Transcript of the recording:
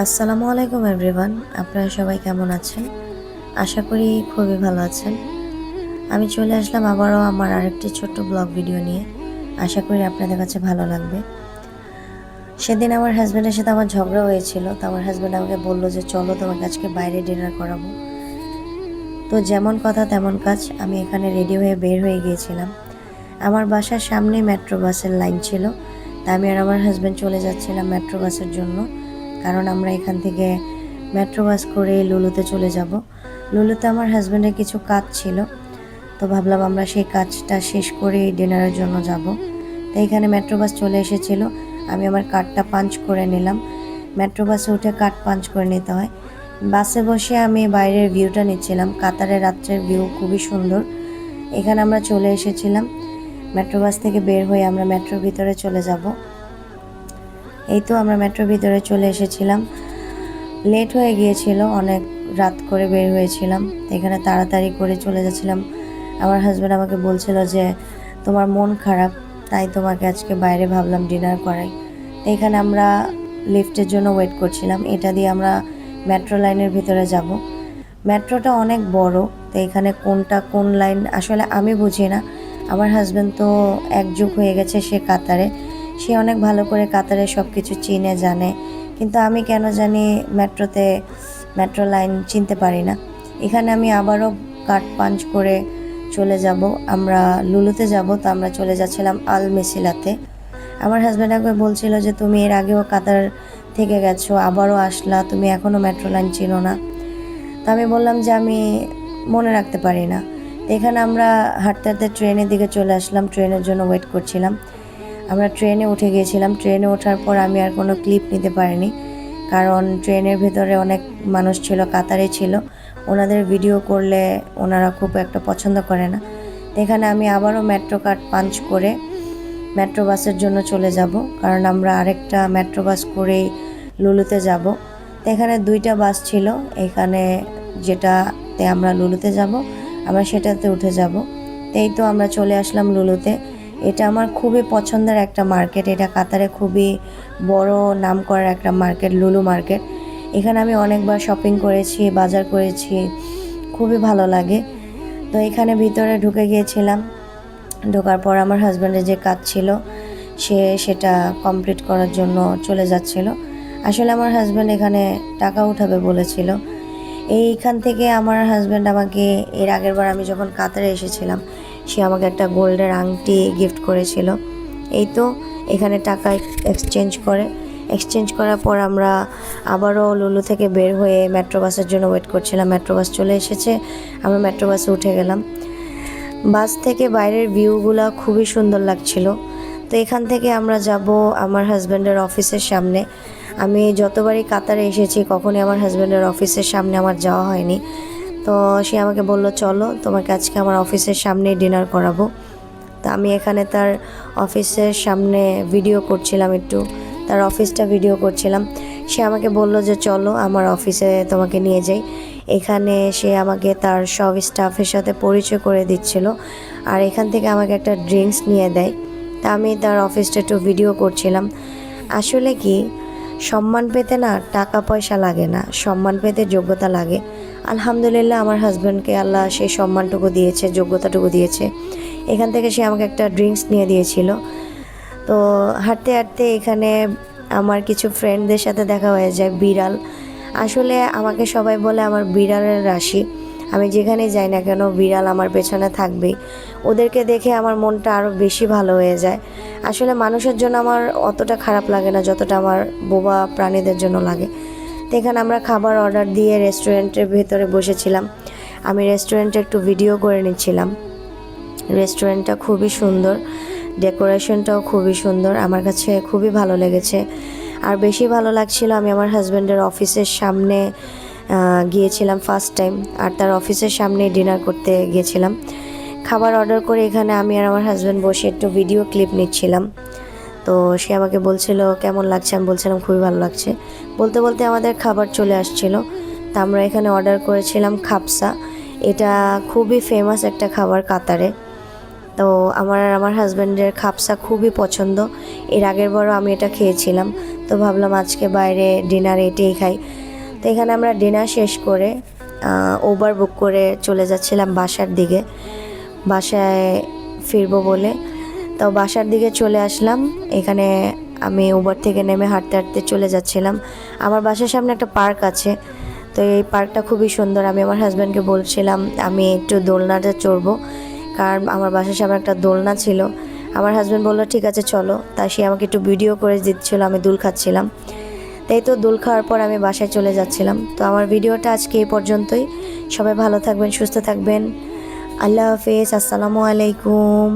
আসসালামু আলাইকুম এভরিওয়ান আপনারা সবাই কেমন আছেন? আশা করি খুবই ভালো আছেন। আমি চলে আসলাম আবারও আমার আরেকটি ছোট্ট ব্লগ ভিডিও নিয়ে। আশা করি আপনাদের কাছে ভালো লাগবে। সেদিন আমার হাজব্যান্ডের সাথে আমার ঝগড়া হয়েছিল। তো আমার হাজব্যান্ড আমাকে বলল যে, চলো তোমাকে আজকে বাইরে ডিনার করাবো। তো যেমন কথা তেমন কাজ, আমি এখানে রেডি হয়ে বের হয়ে গিয়েছিলাম। আমার বাসার সামনে মেট্রো বাসের লাইন ছিল। তা আমি আর আমার হাজব্যান্ড চলে যাচ্ছিলাম মেট্রো বাসের জন্য। কারণ আমরা এখান থেকে মেট্রো বাস করে লুলুতে চলে যাব। লুলুতে আমার হাজব্যান্ডের কিছু কাজ ছিল, তো ভাবলাম আমরা সেই কাজটা শেষ করে ডিনারের জন্য যাব। তো এখানে মেট্রো বাস চলে এসেছিল, আমি আমার কার্ডটা পাঞ্চ করে নিলাম। মেট্রো বাসে উঠে কার্ড পাঞ্চ করে নিতে হয়। বাসে বসে আমি বাইরের ভিউটা নিচ্ছিলাম, কাতারের রাত্রের ভিউ খুবই সুন্দর। এখানে আমরা চলে এসেছিলাম মেট্রো বাস থেকে বের হয়ে আমরা মেট্রোর ভিতরে চলে যাব। এই তো আমরা মেট্রোর ভিতরে চলে এসেছিলাম। লেট হয়ে গিয়েছিল, অনেক রাত করে বের হয়েছিলাম। এখানে তাড়াতাড়ি করে চলে যাচ্ছিলাম। আমার হাজব্যান্ড আমাকে বলছিল যে, তোমার মন খারাপ, তাই তোমাকে আজকে বাইরে ভাবলাম ডিনার করাই। এখানে আমরা লিফটের জন্য ওয়েট করছিলাম। এটা দিয়ে আমরা মেট্রো লাইনের ভিতরে যাব। মেট্রোটা অনেক বড়, তো এখানে কোনটা কোন লাইন আসলে আমি বুঝি না। আমার হাজব্যান্ড তো একযুগ হয়ে গেছে সে কাতারে। সে অনেক ভালো করে কাতারে সব কিছু চিনে, জানে। কিন্তু আমি কেন জানি মেট্রোতে, মেট্রো লাইন চিনতে পারি না। এখানে আমি আবারও কাট পাঞ্চ করে চলে যাব। আমরা লুলুতে যাব, তো আমরা চলে যাচ্ছিলাম আল মেসিলাতে আমার হাজব্যান্ড একবার বলছিল যে, তুমি এর আগেও কাতার থেকে গেছো, আবারও আসলা, তুমি এখনও মেট্রো লাইন চিনো না। তো আমি বললাম যে, আমি মনে রাখতে পারি না। এখানে আমরা হাঁটতে হাঁটতে ট্রেনের দিকে চলে আসলাম। ট্রেনের জন্য ওয়েট করছিলাম। আমরা ট্রেনে উঠে গিয়েছিলাম। ট্রেনে ওঠার পর আমি আর কোনো ক্লিপ নিতে পারিনি। কারণ ট্রেনের ভেতরে অনেক মানুষ ছিল, কাতারে ছিল। ওনাদের ভিডিও করলে ওনারা খুব একটা পছন্দ করে না। এখানে আমি আবারও মেট্রো কার্ড পাঞ্চ করে মেট্রো বাসের জন্য চলে যাব। কারণ আমরা আরেকটা মেট্রো বাস করেই লুলুতে যাব। এখানে দুইটা বাস ছিল। এখানে যেটাতে আমরা লুলুতে যাব, আমরা সেটাতে উঠে যাব। তো এই তো আমরা চলে আসলাম লুলুতে। এটা আমার খুবই পছন্দের একটা মার্কেট এটা কাতারে খুবই বড় নাম করার একটা মার্কেট লুলু মার্কেট এখানে আমি অনেকবার শপিং করেছি, বাজার করেছি, খুবই ভালো লাগে। তো এখানে ভিতরে ঢুকে গিয়েছিলাম। ঢোকার পর আমার হাজব্যান্ডের যে কাজ ছিল, সে সেটা কমপ্লিট করার জন্য চলে যাচ্ছিল। আসলে আমার হাজব্যান্ড এখানে টাকা উঠাবে বলেছিল। এইখান থেকে আমার হাজব্যান্ড আমাকে, এর আগের বার আমি যখন কাতারে এসেছিলাম, সে আমাকে একটা গোল্ডের আংটি গিফট করেছিল। এই তো এখানে টাকা এক্সচেঞ্জ করে। এক্সচেঞ্জ করার পর আমরা আবারও লুলু থেকে বের হয়ে মেট্রো বাসের জন্য ওয়েট করছিলাম। মেট্রো বাস চলে এসেছে, আমরা মেট্রো বাসে উঠে গেলাম। বাস থেকে বাইরের ভিউগুলো খুবই সুন্দর লাগছিল। তো এখান থেকে আমরা যাব আমার হাজব্যান্ডের অফিসের সামনে। আমি যতবারই কাতারে এসেছি, কখনই আমার হাজব্যান্ডের অফিসের সামনে আমার যাওয়া হয়নি। তো সে আমাকে বলল, চলো, তোমাকে আজকে আমার অফিসের সামনে ডিনার করাবো। তো আমি এখানে তার অফিসের সামনে ভিডিও করছিলাম একটু, তার অফিসটা ভিডিও করছিলাম। সে আমাকে বলল যে, চলো, আমার অফিসে তোমাকে নিয়ে যাই। এখানে সে আমাকে তার সব স্টাফের সাথে পরিচয় করে দিচ্ছিল, আর এখান থেকে আমাকে একটা ড্রিঙ্কস নিয়ে দেয়। তা আমি তার অফিসটা একটু ভিডিও করছিলাম। আসলে কি, সম্মান পেতে না টাকা পয়সা লাগে না, সম্মান পেতে যোগ্যতা লাগে। আলহামদুলিল্লাহ, আমার হাজব্যান্ডকে আল্লাহ সেই সম্মানটুকু দিয়েছে, যোগ্যতাটুকু দিয়েছে। এখান থেকে সে আমাকে একটা ড্রিঙ্কস নিয়ে দিয়েছিল। তো হাঁটতে হাঁটতে এখানে আমার কিছু ফ্রেন্ডদের সাথে দেখা হয়ে যায়, বিড়াল। আসলে আমাকে সবাই বলে আমার বিড়ালের রাশি। আমি যেখানেই যাই না কেন বিড়াল আমার পেছনে থাকবেই ওদেরকে দেখে আমার মনটা আরও বেশি ভালো হয়ে যায়। আসলে মানুষের জন্য আমার অতটা খারাপ লাগে না যতটা আমার বোবা প্রাণীদের জন্য লাগে। তো এখানে আমরা খাবার অর্ডার দিয়ে রেস্টুরেন্টের ভেতরে বসেছিলাম। আমি রেস্টুরেন্টে একটু ভিডিও করে নিচ্ছিলাম। রেস্টুরেন্টটা খুবই সুন্দর, ডেকোরেশনটাও খুবই সুন্দর, আমার কাছে খুবই ভালো লেগেছে। আর বেশি ভালো লাগছিল আমি আমার হাজব্যান্ডের অফিসের সামনে গিয়েছিলাম ফার্স্ট টাইম আর তার অফিসের সামনে ডিনার করতে গিয়েছিলাম। খাবার অর্ডার করে এখানে আমি আর আমার হাজব্যান্ড বসে একটু ভিডিও ক্লিপ নিচ্ছিলাম। তো সে আমাকে বলছিল, কেমন লাগছে? আমি বলছিলাম, খুবই ভালো লাগছে। বলতে বলতে আমাদের খাবার চলে আসছিল। তা আমরা এখানে অর্ডার করেছিলাম খাপসা এটা খুবই ফেমাস একটা খাবার কাতারে। তো আমার আর আমার হাজব্যান্ডের খাপসা খুবই পছন্দ। এর আগের বারও আমি এটা খেয়েছিলাম। তো ভাবলাম আজকে বাইরে ডিনার এটাই খাই। তো এখানে আমরা ডিনার শেষ করে ওবার বুক করে চলে যাচ্ছিলাম বাসার দিকে। বাসায় ফিরবো বলে। তো বাসার দিকে চলে আসলাম। এখানে আমি উবার থেকে নেমে হাঁটতে হাঁটতে চলে যাচ্ছিলাম। আমার বাসার সামনে একটা পার্ক আছে। তো এই পার্কটা খুবই সুন্দর। আমি আমার হাজব্যান্ডকে বলছিলাম, আমি একটু দোলনাটা চড়বো। কারণ আমার বাসার সামনে একটা দোলনা ছিল। আমার হাজব্যান্ড বলল, ঠিক আছে, চলো। তা সে আমাকে একটু ভিডিও করে দিচ্ছিল, আমি দুল খাচ্ছিলাম। তাই তো দোল খাওয়ার পর আমি বাসায় চলে যাচ্ছিলাম। তো আমার ভিডিওটা আজকে এই পর্যন্তই। সবাই ভালো থাকবেন, সুস্থ থাকবেন। আল্লাহ হাফেজ, আসসালামু আলাইকুম।